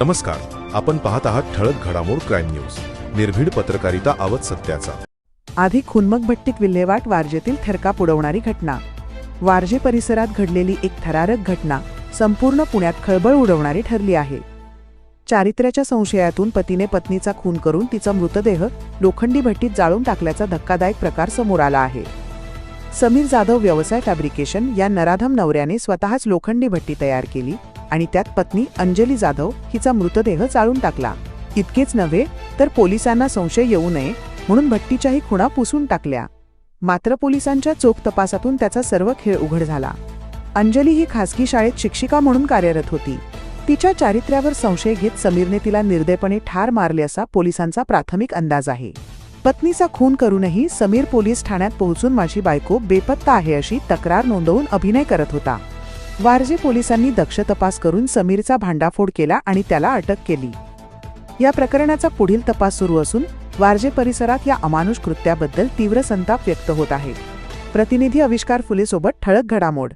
नमस्कार आपण पाहत आहात ठळक घडामोड क्राईम न्यूज. निर्भीड पत्रकारिता आवत सत्याचा. आधी खुनमक भट्टीत विल्हेवाट वारजेतील थरकाप उडवणारी घटना. वारजे परिसरात घडलेली एक थरारक घटना संपूर्ण पुण्यात खळबळ उडवणारी ठरली आहे. चारित्र्याच्या संशयातून पतीने पत्नीचा खून करून तिचा मृतदेह लोखंडी भट्टीत जाळून टाकल्याचा धक्कादायक प्रकार समोर आला आहे. समीर जाधव व्यवसाय फॅब्रिकेशन या नराधम नवऱ्याने स्वतःच लोखंडी भट्टी तयार केली आणि त्यात पत्नी अंजली जाधव हिचा मृतदेह जाळून टाकला. इतकेच नव्हे तर पोलिसांना संशय येऊ नये म्हणून भट्टीच्याही खुणा पुसून टाकल्या. मात्र पोलिसांच्या चोख तपासातून त्याचा सर्व खेळ उघड झाला. अंजली ही खासगी शाळेत शिक्षिका म्हणून कार्यरत होती. तिच्या चारित्र्यावर संशय घेत समीरने तिला निर्दयपणे ठार मारले असा पोलिसांचा प्राथमिक अंदाज आहे. पत्नीचा खून करूनही समीर पोलीस ठाण्यात पोहोचून माझी बायको बेपत्ता आहे अशी तक्रार नोंदवून अभिनय करत होता. वारजे पोलिसांनी दक्ष तपास करून समीरचा भांडाफोड केला आणि त्याला अटक केली. या प्रकरणाचा पुढील तपास सुरू असून वारजे परिसरात या अमानुष कृत्याबद्दल तीव्र संताप व्यक्त होत आहे. प्रतिनिधी आविष्कार फुलेसोबत ठळक घडामोड.